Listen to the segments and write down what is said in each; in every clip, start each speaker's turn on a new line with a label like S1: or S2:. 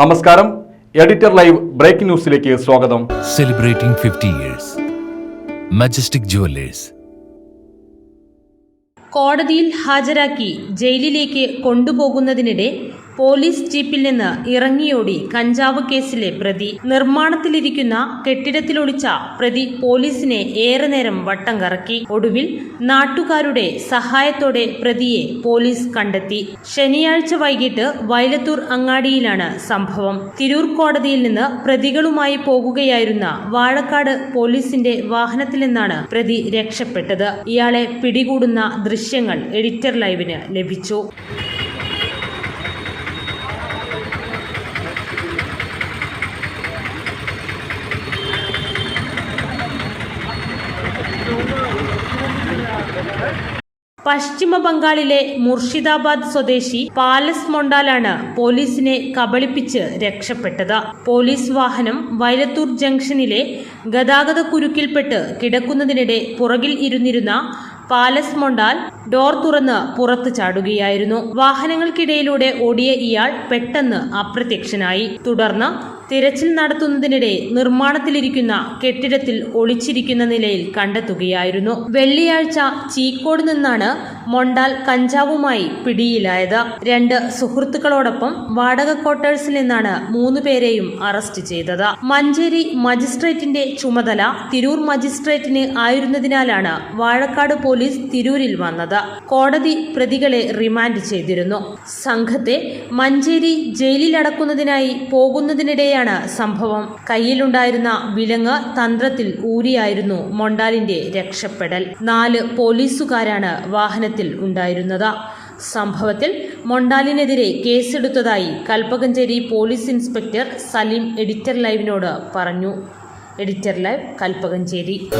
S1: നമസ്കാരം. Editor live breaking ന്യൂസിലേക്ക് സ്വാഗതം.
S2: Celebrating fifty years majestic jewellers
S3: കോടതിയിൽ ഹാജരാക്കി ജയിലിലേക്ക് കൊണ്ടുപോകുന്നതിനിടെ പോലീസ് ജീപ്പിൽ നിന്ന് ഇറങ്ങിയോടി കഞ്ചാവ് കേസിലെ പ്രതി. നിർമ്മാണത്തിലിരിക്കുന്ന കെട്ടിടത്തിലൊളിച്ച പ്രതി പോലീസിനെ ഏറെ നേരം വട്ടം കറക്കി. ഒടുവിൽ നാട്ടുകാരുടെ സഹായത്തോടെ പ്രതിയെ പോലീസ് കണ്ടെത്തി. ശനിയാഴ്ച വൈകിട്ട് വയലത്തൂർ അങ്ങാടിയിലാണ് സംഭവം. തിരൂർ കോടതിയിൽ നിന്ന് പ്രതികളുമായി പോകുകയായിരുന്ന വാഴക്കാട് പോലീസിന്റെ വാഹനത്തിൽ നിന്നാണ് പ്രതി രക്ഷപ്പെട്ടത്. ഇയാളെ പിടികൂടുന്ന ദൃശ്യങ്ങൾ എഡിറ്റർ ലൈവിന് ലഭിച്ചു. പശ്ചിമ ബംഗാളിലെ മുർഷിദാബാദ് സ്വദേശി പാലസ് മൊണ്ടാലാണ് പോലീസിനെ കബളിപ്പിച്ച് രക്ഷപ്പെട്ടത്. പോലീസ് വാഹനം വൈലത്തൂർ ജംഗ്ഷനിലെ ഗതാഗത കുരുക്കിൽപ്പെട്ട് കിടക്കുന്നതിനിടെ പുറകിൽ ഇരുന്നിരുന്ന പാലസ് മൊണ്ടാൽ ഡോർ തുറന്ന് പുറത്തു ചാടുകയായിരുന്നു. വാഹനങ്ങൾക്കിടയിലൂടെ ഓടിയ ഇയാൾ പെട്ടെന്ന് അപ്രത്യക്ഷനായി. തുടർന്ന് തിരച്ചിൽ നടത്തുന്നതിനിടെ നിർമ്മാണത്തിലിരിക്കുന്ന കെട്ടിടത്തിൽ ഒളിച്ചിരിക്കുന്ന നിലയിൽ കണ്ടെത്തുകയായിരുന്നു. വെള്ളിയാഴ്ച ചീക്കോട് നിന്നാണ് മൊണ്ടാൽ കഞ്ചാവുമായി പിടിയിലായത്. രണ്ട് സുഹൃത്തുക്കളോടൊപ്പം വാടക ക്വാർട്ടേഴ്സിൽ നിന്നാണ് മൂന്ന് പേരെയും അറസ്റ്റ് ചെയ്തത്. മഞ്ചേരി മജിസ്ട്രേറ്റിന്റെ ചുമതല തിരൂർ മജിസ്ട്രേറ്റിന് ആയിരുന്നതിനാലാണ് വാഴക്കാട് പോലീസ് തിരൂരിൽ വന്നത്. കോടതി പ്രതികളെ റിമാൻഡ് ചെയ്തിരുന്നു. സംഘത്തെ മഞ്ചേരി ജയിലിലടക്കുന്നതിനായി പോകുന്നതിനിടെയാണ് സംഭവം. കയ്യിലുണ്ടായിരുന്ന വിലങ്ങ് തന്ത്രത്തിൽ ഊരിയായിരുന്നു മൊണ്ടാലിന്റെ രക്ഷപ്പെടൽ. നാല് പോലീസുകാരാണ് വാഹനത്തിൽ ഉണ്ടായിരുന്നത്. സംഭവത്തിൽ മൊണ്ടാലിനെതിരെ കേസെടുത്തതായി Kalpakanchery police inspector Saleem editor ലൈവിനോട് പറഞ്ഞു. Editor live Kalpakanchery.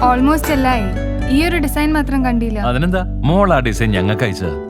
S4: ഓൾമോസ്റ്റ് എല്ലായി. ഈ ഒരു ഡിസൈൻ മാത്രം കണ്ടില്ല.
S2: അതിനെന്താ? മോളാ ആ ഡിസൈൻ ഞങ്ങൾക്ക് അയച്ചത്